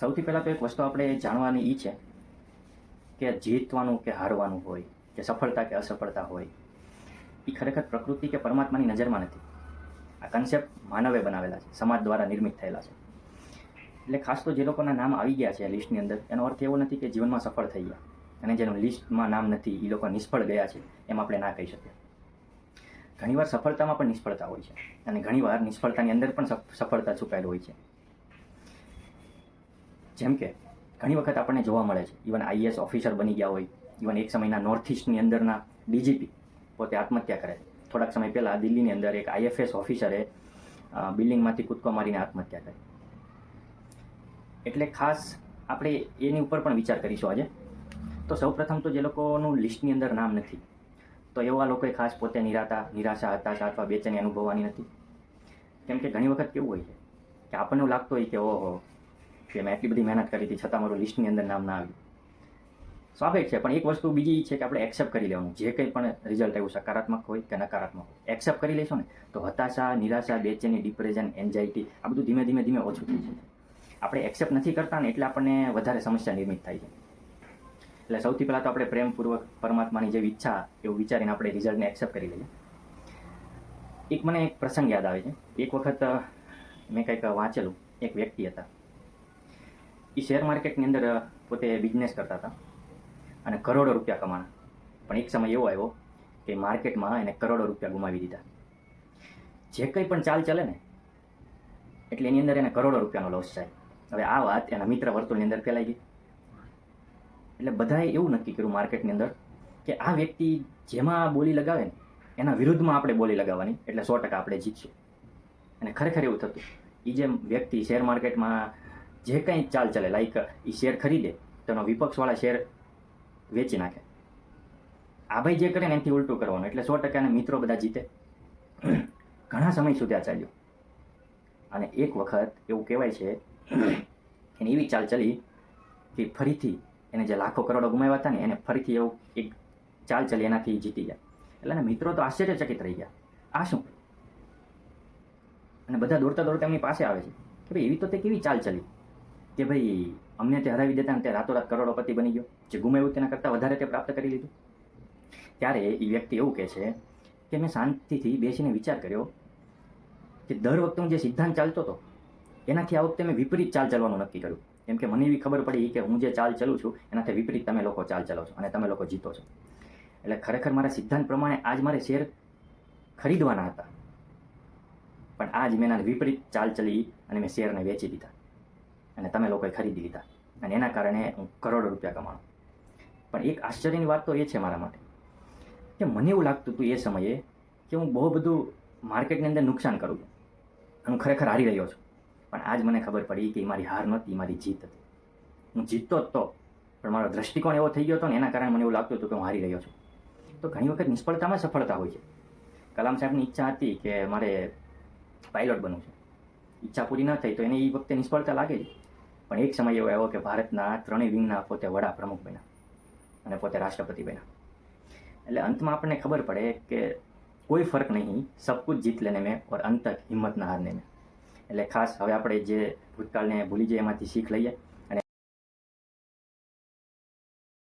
સૌથી પહેલાં તો એક વસ્તુ આપણે જાણવાની એ છે કે જીતવાનું કે હારવાનું હોય, કે સફળતા કે અસફળતા હોય એ ખરેખર પ્રકૃતિ કે પરમાત્માની નજરમાં નથી. આ કન્સેપ્ટ માનવે બનાવેલા છે, સમાજ દ્વારા નિર્મિત થયેલા છે. એટલે ખાસ તો જે લોકોના નામ આવી ગયા છે લિસ્ટની અંદર, એનો અર્થ એવો નથી કે જીવનમાં સફળ થઈ ગયા, અને જેનું લિસ્ટમાં નામ નથી એ લોકો નિષ્ફળ ગયા છે, એમ આપણે ના કહી શકીએ. ઘણીવાર સફળતામાં પણ નિષ્ફળતા હોય છે, અને ઘણીવાર નિષ્ફળતાની અંદર પણ સફ- સફળતા છુપાયેલી હોય છે. જેમ કે ઘણી વખત આપણને જોવા મળે છે. ઇવન આઈએસ ઓફિસર બની ગયા હોય ઇવન એક સમયના નોર્થ ઇસ્ટની અંદરના ડીજીપી પોતે આત્મહત્યા કરે થોડાક સમય પહેલાં દિલ્હીની અંદર એક આઈએફએસ ઓફિસરે બિલ્ડિંગમાંથી કૂદકો મારીને આત્મહત્યા કરી. એટલે ખાસ આપણે એની ઉપર પણ વિચાર કરીશું આજે. તો સૌપ્રથમ તો જે લોકોનું લિસ્ટની અંદર નામ નથી, તો એવા લોકોએ ખાસ પોતે નિરાતા, નિરાશા, હતાશા અથવા બેચેની અનુભવવાની નથી. કેમ કે ઘણી વખત કેવું હોય છે કે આપણને લાગતું હોય કે ઓહો કે મેં એટલી બધી મહેનત કરી હતી છતાં મારું લિસ્ટની અંદર નામ ના આવ્યું. સ્વાભાવિક છે, પણ એક વસ્તુ બીજી છે કે આપણે એક્સેપ્ટ કરી લેવાનું. જે કંઈ પણ રિઝલ્ટ આવ્યું, સકારાત્મક હોય કે નકારાત્મક હોય. એક્સેપ્ટ કરી લઈશું ને, તો હતાશા, નિરાશા, બેચેની ડિપ્રેશન એન્ઝાઇટી આ બધું ધીમે ધીમે ધીમે ઓછું થઈ જાય. આપણે એક્સેપ્ટ નથી કરતા ને, એટલે આપણને વધારે સમસ્યા નિર્મિત થાય છે. એટલે સૌથી પહેલાં તો આપણે પ્રેમપૂર્વક પરમાત્માની જેવી ઈચ્છા, એવું વિચારીને આપણે રિઝલ્ટને એક્સેપ્ટ કરી લઈએ. એક મને એક પ્રસંગ યાદ આવે છે. એક વખત મેં કંઈક વાંચેલું. એક વ્યક્તિ હતા. એ શેર માર્કેટની અંદર પોતે બિઝનેસ કરતા હતા. અને કરોડો રૂપિયા કમાણા. પણ એક સમય એવો આવ્યો કે માર્કેટમાં એને કરોડો રૂપિયા ગુમાવી દીધા. જે કંઈ પણ ચાલ ચાલે ને, એટલે એની અંદર એને કરોડો રૂપિયાનો લોસ થાય. હવે આ વાત એના મિત્ર વર્તુળની અંદર ફેલાઈ ગઈ. એટલે બધાએ એવું નક્કી કર્યું માર્કેટની અંદર કે આ વ્યક્તિ જેમાં બોલી લગાવે ને, એના વિરુદ્ધમાં આપણે બોલી લગાવવાની. એટલે સો ટકા આપણે જીતશું. અને ખરેખર એવું થતું. એ જે વ્યક્તિ શેર માર્કેટમાં જે કંઈ ચાલ ચાલે લાઈક એ શેર ખરીદે, તેનો વિપક્ષવાળા શેર વેચી નાખે. આ ભાઈ જે કરે ને, એનાથી ઉલટું કરવાનું. એટલે સો ટકા એના મિત્રો બધા જીતે. ઘણા સમય સુધી આ ચાલ્યું. અને એક વખત એવું કહેવાય છે, એની એવી ચાલ ચલી કે ફરીથી એને જે લાખો કરોડો ગુમાવ્યા હતા ને, એને ફરીથી એવું એક ચાલ ચલી એનાથી જીતી ગયા. એટલે એના મિત્રો તો આશ્ચર્યચકિત રહી ગયા. આ શું? અને બધા દોડતા દોડતા એમની પાસે આવે છે. કે ભાઈ, એવી તો તે કેવી ચાલ ચલી? કે ભાઈ, અમને તે હરાવી દેતા ને તે રાતોરાત કરોડોપતિ બની ગયો. જે ગુમાવ્યું તેના કરતાં વધારે તે પ્રાપ્ત કરી લીધું. ત્યારે એ વ્યક્તિ એવું કહે છે કે મેં શાંતિથી બેસીને વિચાર કર્યો કે દર વખતે હું જે સિદ્ધાંત ચાલતો હતો, એનાથી આ વખતે મેં વિપરીત ચાલ ચાલવાનું નક્કી કર્યું. કેમ કે મને એવી ખબર પડી કે હું જે ચાલ ચલું છું, એનાથી વિપરીત તમે લોકો ચાલ ચલો છો અને તમે લોકો જીતો છો. એટલે ખરેખર મારા સિદ્ધાંત પ્રમાણે આજ મારે શેર ખરીદવાના હતા. પણ આજ મેં એના વિપરીત ચાલ ચલી અને મેં શેરને વેચી દીધા. અને તમે લોકોએ ખરીદી લીધા. અને એના કારણે હું કરોડો રૂપિયા કમાણો. પણ એક આશ્ચર્યની વાત તો એ છે મારા માટે કે મને એવું લાગતું હતું એ સમયે કે હું બહુ બધું માર્કેટની અંદર નુકસાન કરું છું. હું ખરેખર હારી રહ્યો છું. પણ આજ મને ખબર પડી કે એ મારી હાર નહોતી મારી જીત હતી. હું જીતતો જ તો, પણ મારો દ્રષ્ટિકોણ એવો થઈ ગયો હતો ને એના કારણે મને એવું લાગતું હતું કે હું હારી રહ્યો છું. તો ઘણી વખત નિષ્ફળતામાં સફળતા હોય છે. કલામ સાહેબની ઈચ્છા હતી કે મારે પાયલોટ બનવું છે. ઈચ્છા પૂરી ન થઈ તો એને એ વખતે નિષ્ફળતા લાગે જ પણ એક સમય એવો આવ્યો કે ભારતના ત્રણેય વિંગના પોતે વડા પ્રમુખ બન્યા અને પોતે રાષ્ટ્રપતિ બન્યા. એટલે અંતમાં આપણને ખબર પડે કે કોઈ ફર્ક નહીં, સબ કુછ જીત લેને મેં ઓર અંત તક હિંમત ના હારને મેં. એટલે ખાસ હવે આપણે જે ભૂતકાળને ભૂલી જઈએ એમાંથી શીખ લઈએ.